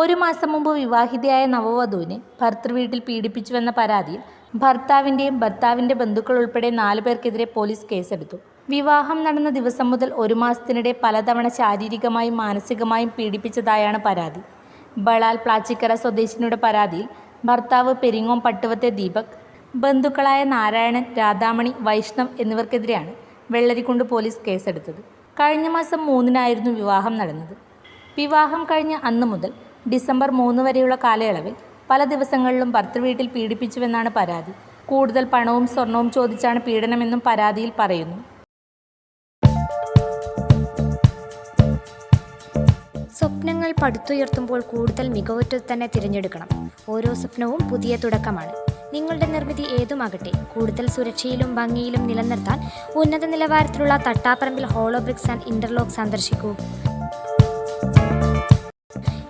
ഒരു മാസം മുമ്പ് വിവാഹിതയായ നവവധുവിനെ ഭർത്തൃവീട്ടിൽ പീഡിപ്പിച്ചുവെന്ന പരാതിയിൽ ഭർത്താവിന്റെയും ഭർത്താവിന്റെ ബന്ധുക്കൾ ഉൾപ്പെടെ നാലു പേർക്കെതിരെ പോലീസ് കേസെടുത്തു. വിവാഹം നടന്ന ദിവസം മുതൽ ഒരു മാസത്തിനിടെ പലതവണ ശാരീരികമായും മാനസികമായും പീഡിപ്പിച്ചതായാണ് പരാതി. ബളാൽ പ്ലാച്ചിക്കര സ്വദേശിനിയുടെ പരാതിയിൽ ഭർത്താവ് പെരിങ്ങോം പട്ടുവത്തെ ദീപക് ബന്ധുക്കളായ നാരായണൻ രാധാമണി വൈഷ്ണവ് എന്നിവർക്കെതിരെയാണ് വെള്ളരിക്കുണ്ട് പോലീസ് കേസെടുത്തത്. കഴിഞ്ഞ മാസം മൂന്നിനായിരുന്നു വിവാഹം നടന്നത്. വിവാഹം കഴിഞ്ഞ അന്ന് മുതൽ ഡിസംബർ മൂന്ന് വരെയുള്ള കാലയളവിൽ പല ദിവസങ്ങളിലും ഭർത്തൃവീട്ടിൽ പീഡിപ്പിച്ചുവെന്നാണ് പരാതി. കൂടുതൽ പണവും സ്വർണവും ചോദിച്ചാണ് പീഡനമെന്നും പരാതിയിൽ പറയുന്നു. സ്വപ്നങ്ങൾ പടുത്തുയർത്തുമ്പോൾ കൂടുതൽ മികവുറ്റത് തന്നെ തിരഞ്ഞെടുക്കണം. ഓരോ സ്വപ്നവും പുതിയ തുടക്കമാണ്. നിങ്ങളുടെ നിർമ്മിതി ഏതുമാകട്ടെ കൂടുതൽ സുരക്ഷയിലും ഭംഗിയിലും നിലനിർത്താൻ ഉന്നത നിലവാരത്തിലുള്ള Thattaparambil hollow bricks and interlock സന്ദർശിക്കൂ.